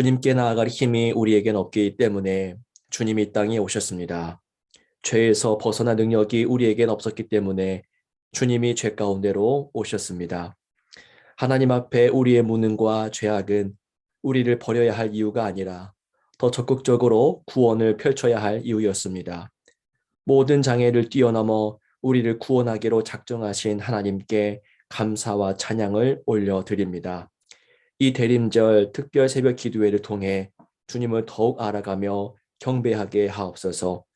주님께 나아갈 힘이 우리에겐 없기 때문에 주님이 이 땅에 오셨습니다. 죄에서 벗어난 능력이 우리에겐 없었기 때문에 주님이 죄 가운데로 오셨습니다. 하나님 앞에 우리의 무능과 죄악은 우리를 버려야 할 이유가 아니라 더 적극적으로 구원을 펼쳐야 할 이유였습니다. 모든 장애를 뛰어넘어 우리를 구원하기로 작정하신 하나님께 감사와 찬양을 올려드립니다. 이 대림절 특별 새벽 기도회를 통해 주님을 더욱 알아가며 경배하게 하옵소서.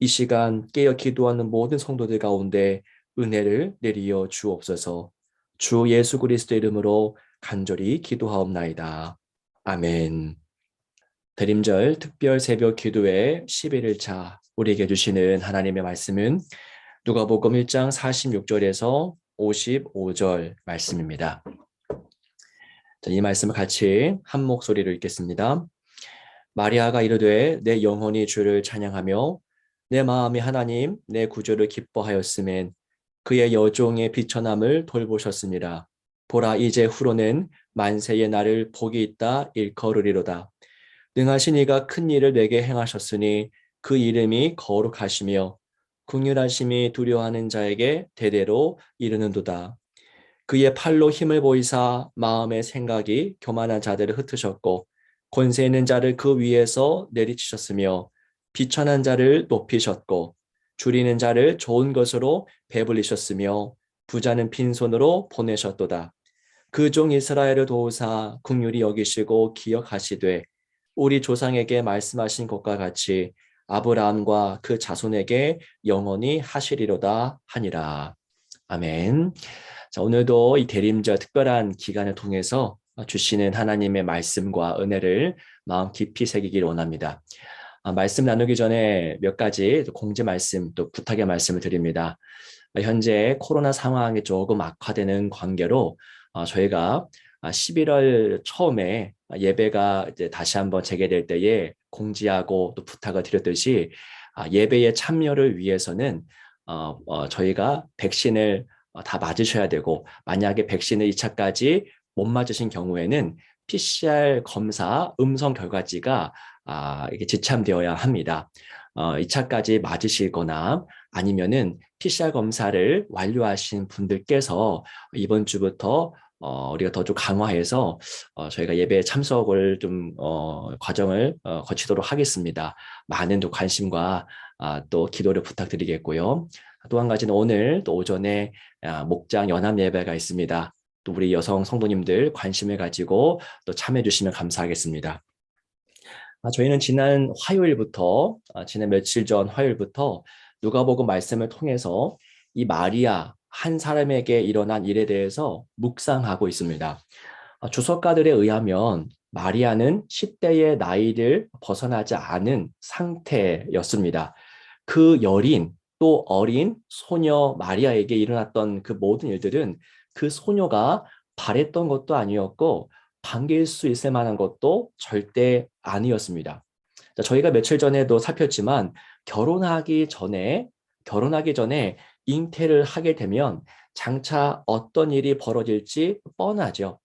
이 시간 깨어 기도하는 모든 성도들 가운데 은혜를 내리어 주옵소서. 주 예수 그리스도 이름으로 간절히 기도하옵나이다. 아멘. 대림절 특별 새벽 기도회 11일차 우리에게 주시는 하나님의 말씀은 누가복음 1장 46절에서 55절 말씀입니다. 자, 이 말씀을 같이 한 목소리로 읽겠습니다. 마리아가 이르되 내 영혼이 주를 찬양하며 내 마음이 하나님 내 구주를 기뻐하였음엔 그의 여종의 비천함을 돌보셨습니다. 보라 이제 후로는 만세의 날을 복이 있다 일컬으리로다. 능하신 이가 큰 일을 내게 행하셨으니 그 이름이 거룩하시며 궁휼하심이 두려워하는 자에게 대대로 이르는도다. 그의 팔로 힘을 보이사 마음의 생각이 교만한 자들을 흩으셨고 권세 있는 자를 그 위에서 내리치셨으며 비천한 자를 높이셨고 줄이는 자를 좋은 것으로 배불리셨으며 부자는 빈손으로 보내셨도다. 그 종 이스라엘을 도우사 국률이 여기시고 기억하시되 우리 조상에게 말씀하신 것과 같이 아브라함과 그 자손에게 영원히 하시리로다 하니라. 아멘. 자, 오늘도 이 대림절 특별한 기간을 통해서 주시는 하나님의 말씀과 은혜를 마음 깊이 새기길 원합니다. 아, 말씀 나누기 전에 몇 가지 공지 말씀 또 부탁의 말씀을 드립니다. 현재 코로나 상황이 조금 악화되는 관계로 어, 저희가 11월 처음에 예배가 이제 다시 한번 재개될 때에 공지하고 또 부탁을 드렸듯이 아, 예배의 참여를 위해서는 어, 어, 저희가 백신을 다 맞으셔야 되고 만약에 백신을 2차까지 못 맞으신 경우에는 PCR 검사 음성 결과지가 아, 이게 지참되어야 합니다. 어, 2차까지 맞으시거나 아니면은 PCR 검사를 완료하신 분들께서 이번 주부터 어, 우리가 더 좀 강화해서 어, 저희가 예배 참석을 좀 어, 과정을 어, 거치도록 하겠습니다. 많은 또 관심과 아, 또 기도를 부탁드리겠고요. 또 한 가지는 오늘 또 오전에 아, 목장 연합 예배가 있습니다. 또 우리 여성 성도님들 관심을 가지고 또 참여해 주시면 감사하겠습니다. 아, 저희는 지난 화요일부터 아, 지난 며칠 전 화요일부터 누가복음 말씀을 통해서 이 마리아 한 사람에게 일어난 일에 대해서 묵상하고 있습니다. 아, 주석가들에 의하면 마리아는 10대의 나이를 벗어나지 않은 상태였습니다. 그 여린 또 어린 소녀 마리아에게 일어났던 그 모든 일들은 그 소녀가 바랬던 것도 아니었고 반길 수 있을 만한 것도 절대 아니었습니다. 자, 저희가 며칠 전에도 살폈지만 결혼하기 전에 결혼하기 전에 잉태를 하게 되면 장차 어떤 일이 벌어질지 뻔하죠.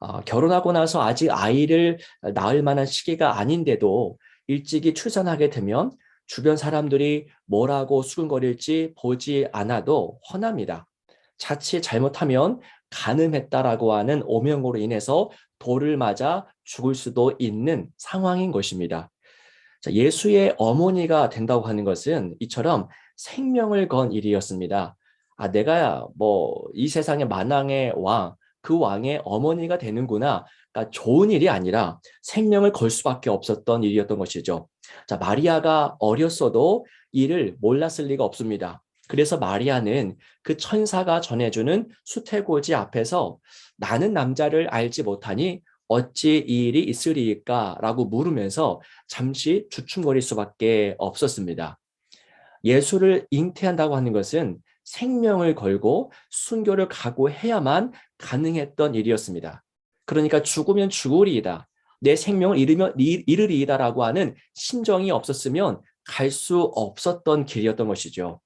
어, 결혼하고 나서 아직 아이를 낳을 만한 시기가 아닌데도 일찍이 출산하게 되면 주변 사람들이 뭐라고 수근거릴지 보지 않아도 훤합니다. 자칫 잘못하면 가늠했다라고 하는 오명으로 인해서 돌을 맞아 죽을 수도 있는 상황인 것입니다. 자, 예수의 어머니가 된다고 하는 것은 이처럼 생명을 건 일이었습니다. 아, 내가 뭐 이 세상의 만왕의 왕, 그 왕의 어머니가 되는구나. 그러니까 좋은 일이 아니라 생명을 걸 수밖에 없었던 일이었던 것이죠. 자, 마리아가 어렸어도 이를 몰랐을 리가 없습니다. 그래서 마리아는 그 천사가 전해주는 수태고지 앞에서 나는 남자를 알지 못하니 어찌 이 일이 있으리까? 라고 물으면서 잠시 주춤거릴 수밖에 없었습니다. 예수를 잉태한다고 하는 것은 생명을 걸고 순교를 각오해야만 가능했던 일이었습니다. 그러니까 죽으면 죽으리이다. 내 생명을 잃으면 잃으리이다라고 하는 심정이 없었으면 갈 수 없었던 길이었던 것이죠.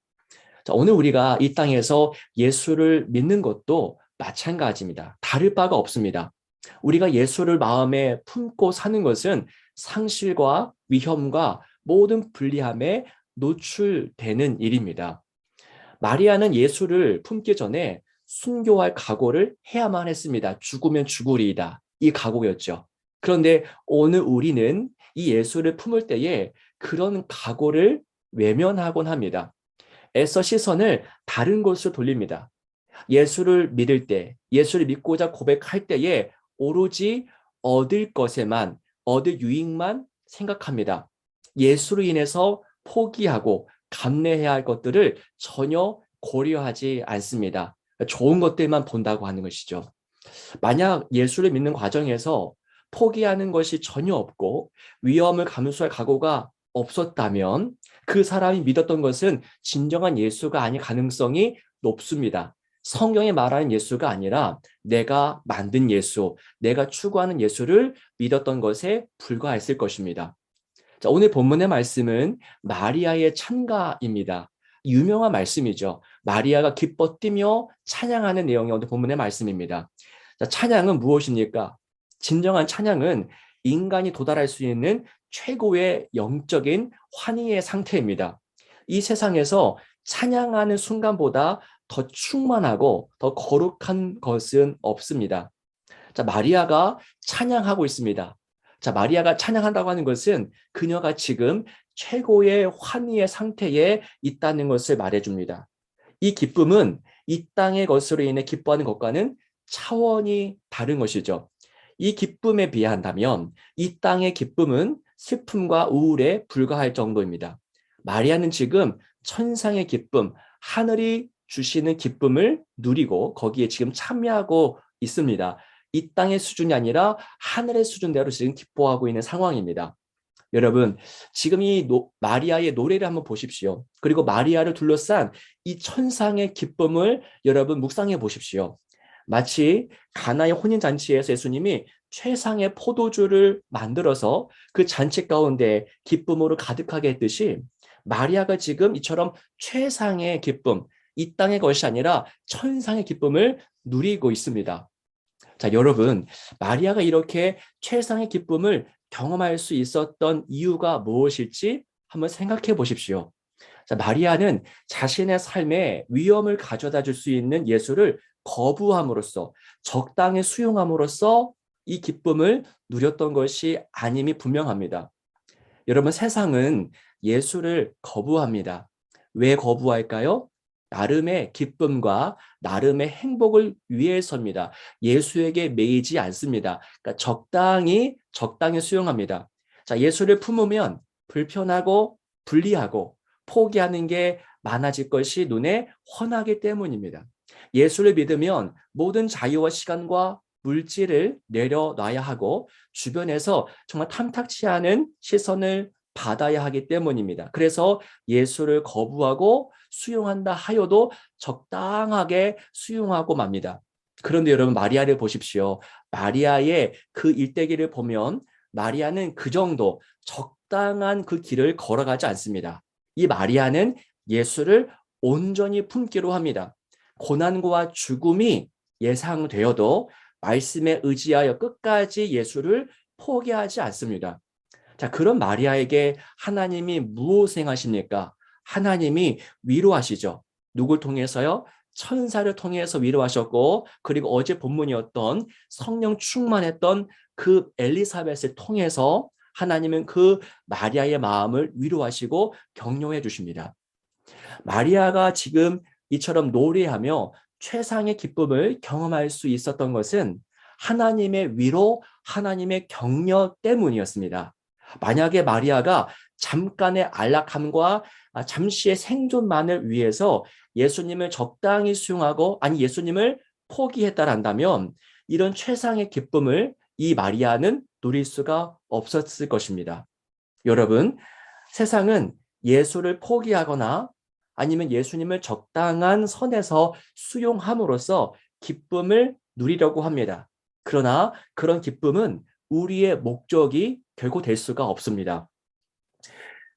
자, 오늘 우리가 이 땅에서 예수를 믿는 것도 마찬가지입니다. 다를 바가 없습니다. 우리가 예수를 마음에 품고 사는 것은 상실과 위험과 모든 불리함에 노출되는 일입니다. 마리아는 예수를 품기 전에 순교할 각오를 해야만 했습니다. 죽으면 죽으리이다. 이 각오였죠. 그런데 오늘 우리는 이 예수를 품을 때에 그런 각오를 외면하곤 합니다. 애써 시선을 다른 곳으로 돌립니다. 예수를 믿을 때, 예수를 믿고자 고백할 때에 오로지 얻을 것에만, 얻을 유익만 생각합니다. 예수로 인해서 포기하고 감내해야 할 것들을 전혀 고려하지 않습니다. 좋은 것들만 본다고 하는 것이죠. 만약 예수를 믿는 과정에서 포기하는 것이 전혀 없고 위험을 감수할 각오가 없었다면 그 사람이 믿었던 것은 진정한 예수가 아닐 가능성이 높습니다. 성경에 말하는 예수가 아니라 내가 만든 예수, 내가 추구하는 예수를 믿었던 것에 불과했을 것입니다. 자, 오늘 본문의 말씀은 마리아의 찬가입니다. 유명한 말씀이죠. 마리아가 기뻐 뛰며 찬양하는 내용이 오늘 본문의 말씀입니다. 자, 찬양은 무엇입니까? 진정한 찬양은 인간이 도달할 수 있는 최고의 영적인 환희의 상태입니다. 이 세상에서 찬양하는 순간보다 더 충만하고 더 거룩한 것은 없습니다. 자, 마리아가 찬양하고 있습니다. 자, 마리아가 찬양한다고 하는 것은 그녀가 지금 최고의 환희의 상태에 있다는 것을 말해줍니다. 이 기쁨은 이 땅의 것으로 인해 기뻐하는 것과는 차원이 다른 것이죠. 이 기쁨에 비한다면 이 땅의 기쁨은 슬픔과 우울에 불과할 정도입니다. 마리아는 지금 천상의 기쁨, 하늘이 주시는 기쁨을 누리고 거기에 지금 참여하고 있습니다. 이 땅의 수준이 아니라 하늘의 수준대로 지금 기뻐하고 있는 상황입니다. 여러분, 지금 이 노, 마리아의 노래를 한번 보십시오. 그리고 마리아를 둘러싼 이 천상의 기쁨을 여러분 묵상해 보십시오. 마치 가나의 혼인 잔치에서 예수님이 최상의 포도주를 만들어서 그 잔치 가운데 기쁨으로 가득하게 했듯이 마리아가 지금 이처럼 최상의 기쁨, 이 땅의 것이 아니라 천상의 기쁨을 누리고 있습니다. 자, 여러분, 마리아가 이렇게 최상의 기쁨을 경험할 수 있었던 이유가 무엇일지 한번 생각해 보십시오. 자, 마리아는 자신의 삶에 위험을 가져다 줄 수 있는 예수를 거부함으로써 적당히 수용함으로써 이 기쁨을 누렸던 것이 아님이 분명합니다. 여러분, 세상은 예수를 거부합니다. 왜 거부할까요? 나름의 기쁨과 나름의 행복을 위해서입니다. 예수에게 매이지 않습니다. 그러니까 적당히 적당히 수용합니다. 자, 예수를 품으면 불편하고 불리하고 포기하는 게 많아질 것이 눈에 훤하기 때문입니다. 예수를 믿으면 모든 자유와 시간과 물질을 내려놔야 하고 주변에서 정말 탐탁치 않은 시선을 받아야 하기 때문입니다. 그래서 예수를 거부하고 수용한다 하여도 적당하게 수용하고 맙니다. 그런데 여러분 마리아를 보십시오. 마리아의 그 일대기를 보면 마리아는 그 정도 적당한 그 길을 걸어가지 않습니다. 이 마리아는 예수를 온전히 품기로 합니다. 고난과 죽음이 예상되어도 말씀에 의지하여 끝까지 예수를 포기하지 않습니다. 자, 그런 마리아에게 하나님이 무엇을 행하십니까? 하나님이 위로하시죠. 누굴 통해서요? 천사를 통해서 위로하셨고, 그리고 어제 본문이었던 성령 충만했던 그 엘리사벳을 통해서 하나님은 그 마리아의 마음을 위로하시고 격려해 주십니다. 마리아가 지금 이처럼 노래하며 최상의 기쁨을 경험할 수 있었던 것은 하나님의 위로, 하나님의 격려 때문이었습니다. 만약에 마리아가 잠깐의 안락함과 아, 잠시의 생존만을 위해서 예수님을 적당히 수용하고 아니 예수님을 포기했다란다면 이런 최상의 기쁨을 이 마리아는 누릴 수가 없었을 것입니다. 여러분, 세상은 예수를 포기하거나 아니면 예수님을 적당한 선에서 수용함으로써 기쁨을 누리려고 합니다. 그러나 그런 기쁨은 우리의 목적이 결코 될 수가 없습니다.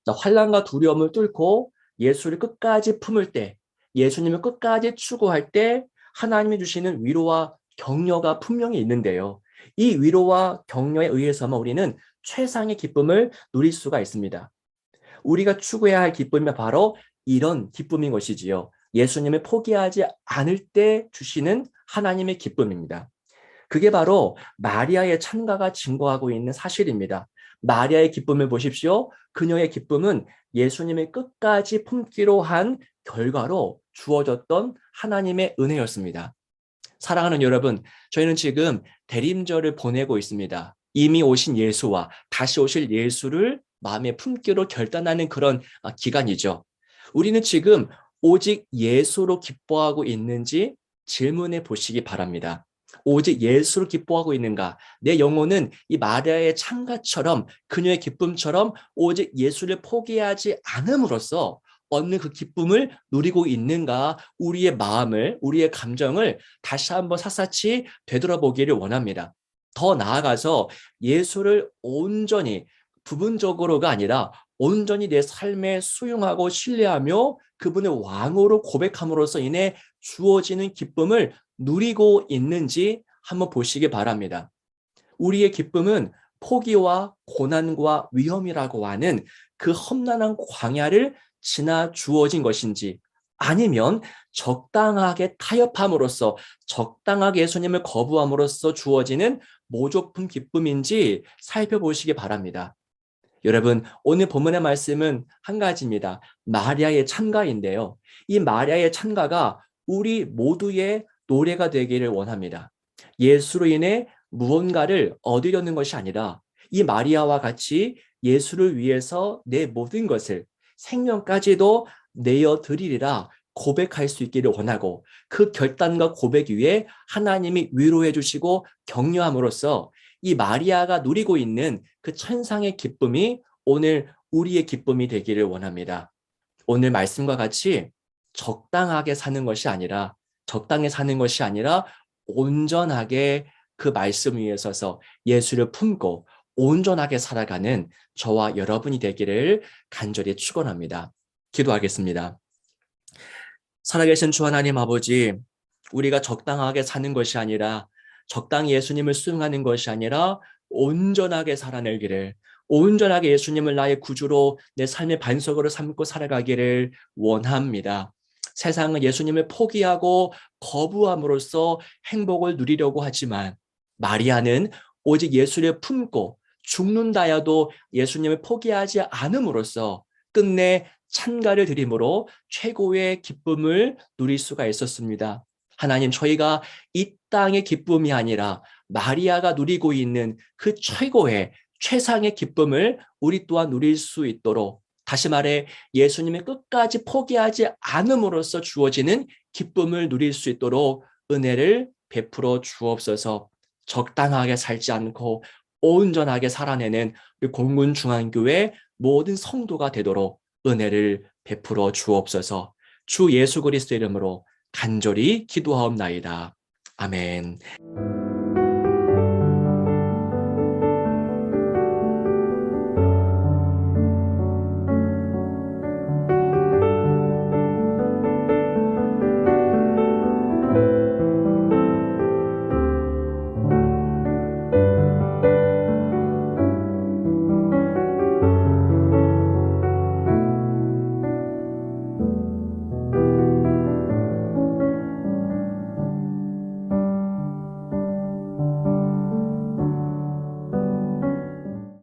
자, 환란과 두려움을 뚫고 예수를 끝까지 품을 때, 예수님을 끝까지 추구할 때 하나님이 주시는 위로와 격려가 분명히 있는데요. 이 위로와 격려에 의해서만 우리는 최상의 기쁨을 누릴 수가 있습니다. 우리가 추구해야 할 기쁨이 바로 이런 기쁨인 것이지요. 예수님을 포기하지 않을 때 주시는 하나님의 기쁨입니다. 그게 바로 마리아의 찬가가 증거하고 있는 사실입니다. 마리아의 기쁨을 보십시오. 그녀의 기쁨은 예수님의 끝까지 품기로 한 결과로 주어졌던 하나님의 은혜였습니다. 사랑하는 여러분, 저희는 지금 대림절을 보내고 있습니다. 이미 오신 예수와 다시 오실 예수를 마음에 품기로 결단하는 그런 아, 기간이죠. 우리는 지금 오직 예수로 기뻐하고 있는지 질문해 보시기 바랍니다. 오직 예수를 기뻐하고 있는가? 내 영혼은 이 마리아의 창가처럼 그녀의 기쁨처럼 오직 예수를 포기하지 않음으로써 얻는 그 기쁨을 누리고 있는가? 우리의 마음을, 우리의 감정을 다시 한번 샅샅이 되돌아보기를 원합니다. 더 나아가서 예수를 온전히 부분적으로가 아니라 온전히 내 삶에 수용하고 신뢰하며 그분의 왕으로 고백함으로써 인해 주어지는 기쁨을 누리고 있는지 한번 보시기 바랍니다. 우리의 기쁨은 포기와 고난과 위험이라고 하는 그 험난한 광야를 지나 주어진 것인지 아니면 적당하게 타협함으로써 적당하게 예수님을 거부함으로써 주어지는 모조품 기쁨인지 살펴보시기 바랍니다. 여러분, 오늘 본문의 말씀은 한 가지입니다. 마리아의 찬가인데요. 이 마리아의 찬가가 우리 모두의 노래가 되기를 원합니다. 예수로 인해 무언가를 얻으려는 것이 아니라 이 마리아와 같이 예수를 위해서 내 모든 것을 생명까지도 내어 드리리라 고백할 수 있기를 원하고 그 결단과 고백 위에 하나님이 위로해 주시고 격려함으로써 이 마리아가 누리고 있는 그 천상의 기쁨이 오늘 우리의 기쁨이 되기를 원합니다. 오늘 말씀과 같이 적당하게 사는 것이 아니라 적당히 사는 것이 아니라 온전하게 그 말씀 위에 서서 예수를 품고 온전하게 살아가는 저와 여러분이 되기를 간절히 축원합니다. 기도하겠습니다. 살아계신 주 하나님 아버지, 우리가 적당하게 사는 것이 아니라 적당히 예수님을 수용하는 것이 아니라 온전하게 살아내기를 온전하게 예수님을 나의 구주로 내 삶의 반석으로 삼고 살아가기를 원합니다. 세상은 예수님을 포기하고 거부함으로써 행복을 누리려고 하지만 마리아는 오직 예수를 품고 죽는다여도 예수님을 포기하지 않음으로써 끝내 찬가를 드림으로 최고의 기쁨을 누릴 수가 있었습니다. 하나님, 저희가 이 땅의 기쁨이 아니라 마리아가 누리고 있는 그 최고의 최상의 기쁨을 우리 또한 누릴 수 있도록 다시 말해 예수님의 끝까지 포기하지 않음으로써 주어지는 기쁨을 누릴 수 있도록 은혜를 베풀어 주옵소서 적당하게 살지 않고 온전하게 살아내는 우리 공군 중앙교회 모든 성도가 되도록 은혜를 베풀어 주옵소서 주 예수 그리스도 이름으로 간절히 기도하옵나이다. 아멘.